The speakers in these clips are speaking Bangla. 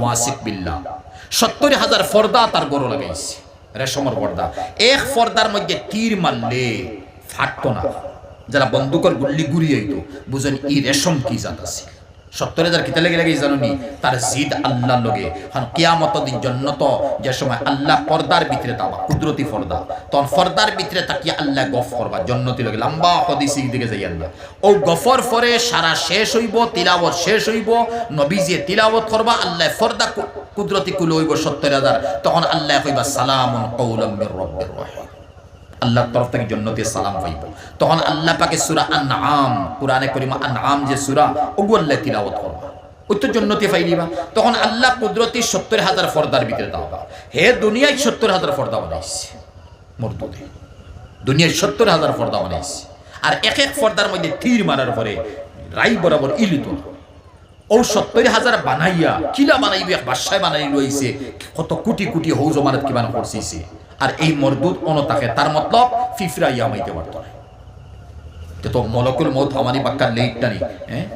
ওয়াসিক বিল্লা সত্তর হাজার ফর্দা তার গরু লাগাইছে, রেশমর পর্দা এক ফর্দার মধ্যে তীর মারলে ফাটতো না। যারা বন্দুকের গুল্লি গুড়িয়ে বুঝেন ই রেশম কি জাত আছে? সত্তর হাজার কিতা লেগে লেগে জানুনি তার জিদ আল্লাহ লগে। হন কিয়ামত দিন জন্য তো যে সময় আল্লাহ পর্দার ভিতরে তাবা, কুদরতি পর্দা। তখন পর্দার ভিতরে তাকিয়ে আল্লাহ গফ করবা, জন্নতি লগে। লম্বা হদিসি দিকে যাই আল্লাহ। ও গফর ফরে সারা শেষ হইব তিলাবত শেষ হইব, নবীজিয়ে তিলাবত করবা, আল্লাহ ফর্দা কুদরতি কুল হইব সত্তর হাজার। তখন আল্লাহ কইবা, সালামুন কৌলম মির রব্বির রহিম। আল্লাহর তরফ থেকে জন্নতের সালাম পাইব। তখন আল্লাহ পাকে সুরা আনআম, কোরআনে করিমা আনআম যে সুরা, ওগু আল্লাহ তিলাওয়াত করবা। তো জন্নতি পাইলিবা। তখন আল্লাহ কুদরতি সত্তর হাজার ফর্দার ভিতরে দাওবা হে দুনিয়ায় সত্তর হাজার ফর্দা বানাইছে। মর্দুদে দুনিয়ায় সত্তর হাজার ফর্দা বানাইছে। আর এক এক ফর্দার মধ্যে তীর মারার পরে রাই বরাবর ইলিত ও সত্তর হাজার বানাইয়া, কিলা বানাইবে বাসায় বানাই লইছে, কত কোটি কোটি হৌ জমানত কিমান করছিছে আর এই মরদুদ অনতাকে তার মতলব ফিফরা ইয়ামাইতে পারতো না। তে মলকুল মৌত আমানি বাক্কার লেট হ্যাঁ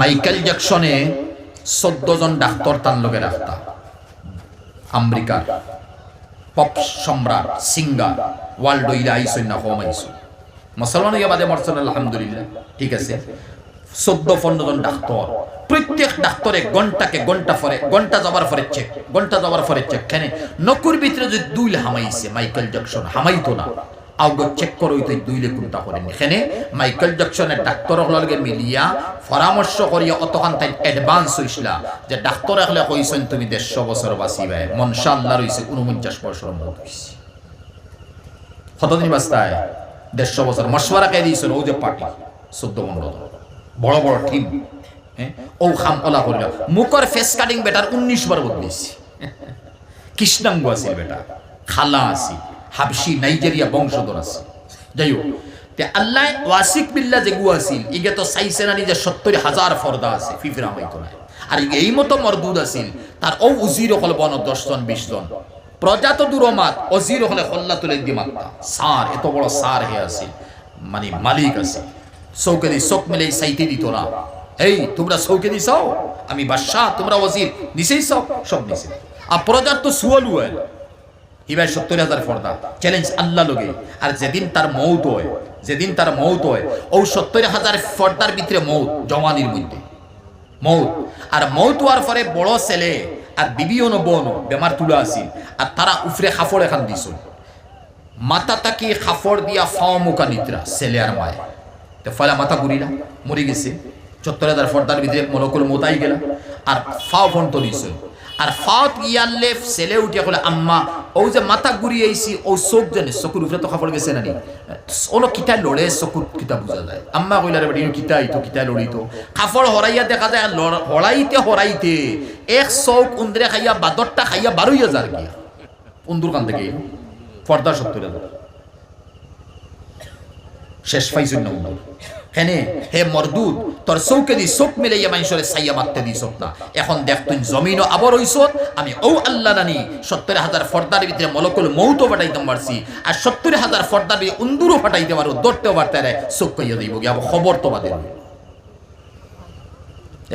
মাইকেল জ্যাকসনে চোদ্দ জন ডাক্তার তার লগে রাখতা। আমেরিকার পপ সম্রাট, সিঙ্গার, ওয়ার্ল্ড ইলা আইসন না হোম আইসন মুসলমান ইয়া বাদে মরছেন, আলহামদুলিল্লাহ, ঠিক আছে। চোদ্দ পনেরো জন ডাক্তার প্রত্যেক ডাক্তারে ঘন্টাকে ঘণ্টা ফরে ঘণ্টা যাবার ফরে চেক ঘণ্টা যাবার ফরে চেক কেন? নকুর ভিতরে যদি দুই হামাইছে মাইকেল জ্যাকসন হামাইতো না। চেক দুইলে কোনটা করেন এখানে মাইকেল জ্যাকসনের ডাক্তার লগে মিলিয়া পরামর্শ করিয়া অতখান তাই অ্যাডভান্স হইছিলা যে ডাক্তার হলে কইছেন তুমি দেড়শো বছর বাঁচিবে মনসা আল্লাহ রইছে উনপঞ্চাশ বছর মত হইছে কতদিন বাস্তায় দেড়শো বছর মশওয়ারা কে দিয়েছিল ও যে পার্টি চোদ্দ পনেরো। বড় বড় টিম হ্যাঁ? ও খাম ওলা করিল মুখর ফেস কাটিং বেটার উনিশ বার বদলিয়েছি কৃষ্ণাঙ্গ আছিল বেটা, খালা আছিল হাবসি নাইজেরিয়া বংশধর আছে। যাই হোক আল্লাহ ওয়াসিক বিল্লা যে গু আছিল, ইগে তো চাইছে না নিজে সত্তর হাজার ফর্দা আছে ফিফিরা হইতো না আর এই মতো মরদুদ আছিল, তার ও উজির অকল বন দশজন বিশ জন। প্রজা তো দূরমাত, অজির হলে হল্লা তুলে দি মাত্রা সার, এত বড় সার হে আছিল মানে মালিক আছে চৌকে দি চোখ মেলে সাইতে দিত না। এই তোমরা চৌকে দিছাও আমি বাদশাহ, তোমরা ওজির নিচেই সব সব নিচে। আর প্রজার তো সুয়ালু হয়। হিবাই সত্তর হাজার ফর্দা চ্যালেঞ্জ আল্লাহ লগে। আর যেদিন তার মৌত হয়, যেদিন তার মৌত হয়, ও সত্তর হাজার ফর্দার ভিতরে মৌত, জওয়ানির মধ্যে। মৌত। আর মৌত হওয়ার পরে বড় ছেলে আর বিবিও নবন বেমার তুলা আছিল। আর তারা উফরে খাফড় এখান দিছ মাথা তাকি খাফড় দিয়া ফাও মুখা নিদ্রা, ছেলে আর মায় তো ফলে মাথা ঘুরিলা, মরে গেছে। সত্তর হাজার ফর্দার ভিতরে মলকুল মোতাই গেলা। আর ফাও ফোন তো দিছ আর ফাও ইয়াল্লে ছেলে উঠিয়া কলে আম্মা, ও যে মাথা ঘুরি আইছি, ও চোখ জানে চকুর উপরে তো খাফড় গেছে নানি ওলো কিতা লড়ে চকুর কিতা বুঝা যায়। আম্মা কইলা রে বেটি কিতা আইতো কিতা লড়িতো খাফড় হরাইয়া দেখা যায় হরাইতে হরাইতে এক চৌক উন্দরে খাইয়া বাদরটা খাইয়া বারোই হাজার গিয়া। উন্দুর কান থেকে পর্দা সত্তর শেষ পাইছুন না? উন্দুর হেনে হে মরদুদ তোর চৌকে দি চোখ মিলাইয়া মানুষের সাইয়া মারতে দি না। এখন দেখ তুই জমিন আবর হইস আমি ও আল্লাহ নানি সত্তর হাজার ফর্দার ভিতরে মলকুল মৌতো ফাটাইতে পারছি আর সত্তর হাজার ফর্দার উন্দুরও ফাটাইতে পারো দৌড়তেও পারতে চোখ কইয়া দিব গিয়া খবর তো বাদে।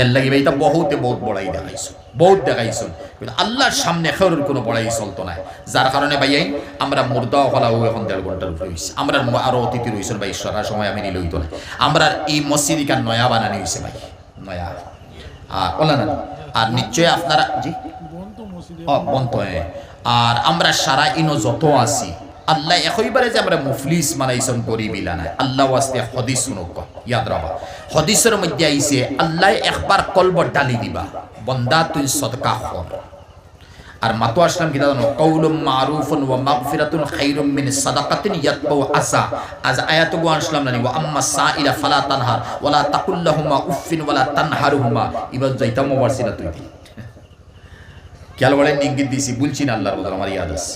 এর লাগি এটা বহুতে বহুত বড়াই দেখাইছো বহুত দেখাইছো। কিন্তু আল্লাহর সামনে খেরুর কোনো বড়াই চলতো না। যার কারণে ভাইয়াই আমরা মুর্দা হলাও এখন দেড় ঘণ্টার উপরে হয়েছে আমরা আরও অতিথি রয়েছেন ভাই সরার সময় আমি নিলে হইতো না। আমরা এই মসজিদ কার নয়া বানানি হয়েছে ভাই? নয়া। আর ওলা না। আর নিশ্চয় আপনারা জি? ও বন্ত হ্যাঁ। আর আমরা সারা ইনো যত আছি আল্লাহ একইবারে যে আমরা মুফলিস মানাইছন গরিবিলা নাই। আল্লাহ ওয়াস্তে হদিস শুনুক। ইয়াদ রাখা হদিসের মধ্যে আইছে, আল্লাহ একবার কলব ডালি দিবা। বন্দা তুই সদকা কর আর মাতু আসলাম কিতা জানো? কৌলুম মারুফুন ওয়া মাগফিরাতুন খাইরুম মিন সাদাকাতিন ইয়াতবাউ আসা। আজ আয়াত গো আসলাম নানি, ওয়া আম্মা সাইলা ফালা তানহার ওয়ালা তাকুল্লাহুমা উফিন ওয়ালা তানহারুহুমা। ইবাদ যাইতাম ওয়ারসিলা তুই খেয়াল বলেন ইঙ্গিত দিছি, বলছি না আল্লাহর বদল, আমার ইয়াদ আছে।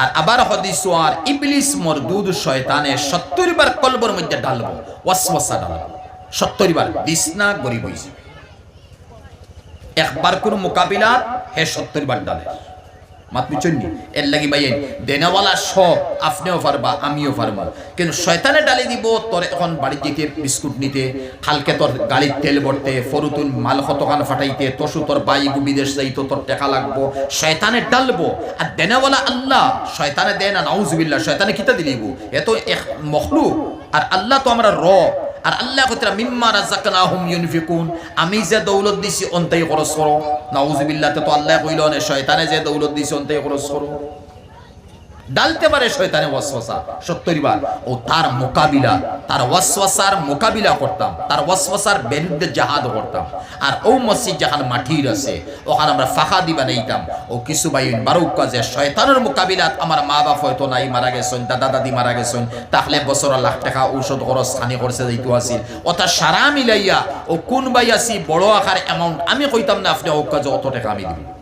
আর আবার হদিস আর ইবলিস মরদুদ শয়তানে সত্তর বার কলবর মধ্যে ঢালবো, ওয়াসওয়াসা ঢালবো। সত্তর বার বিছনা গরিব হইছে। একবার কোন মোকাবিলা, হে সত্তর বার ডালে মাত বুঝছেননি এর লাগি ভাই দেনাওয়ালা সব আপনিও পারবা আমিও পারব কিন্তু শয়তানে ডালি দিব, তোর এখন বাড়ি যেতে বিস্কুট নিতে কালকে তোর গাড়ির তেল ভরতে, ফরুতুন মাল কতখান ফাটাইতে তসু তোর বাইকু বিদেশ যাইতো, তোর টাকা লাগবো। শয়তানে ডালবো, আর দেনাওয়ালা আল্লাহ শয়তানে দেয় না নাউজুবিল্লাহ, শয়তানে কিতা দিলিব? এত এক মখলু আর আল্লাহ তো আমরা রব। আর আল্লাহ কতরা মিম্মা রাজাকনাহুম ইউনিফিকুন। আমি যে দৌলত দিছি, অন্তাই খরচ করো। নাউজুবিল্লাহ তো আল্লাহ কইল শয়তানে যে দৌলত দিছি, অন্তাই খরচ করো। ডালতে পারে শয়তানে ওয়াসওয়াসা, সত্তর বার। ও তার মোকাবিলা, তার ওয়াসওয়াসার মোকাবিলা করতাম, তার ওয়াসওয়াসার বিরুদ্ধে জাহাদ করতাম। আর ও মসজিদ যেখানে মাটির আছে, ওখানে আমরা ফাঁকা দিবা নেইতাম ও কিছু বাইন বারুক কাজে, শয়তানের মোকাবিলাত আমার মা বাপ হয়তো নাই, মারা গেছেন, দাদা দাদি মারা গেছেন। তাহলে বছর লাখ টাকা ঔষধ খরচ খানি করছে যাইতো আছিল। ও তার সারা মিলাইয়া, ও কোন বাই আছি, বড় আকার অ্যামাউন্ট আমি কইতাম না, আপনি ও কাজে অত টাকা আমি দিব।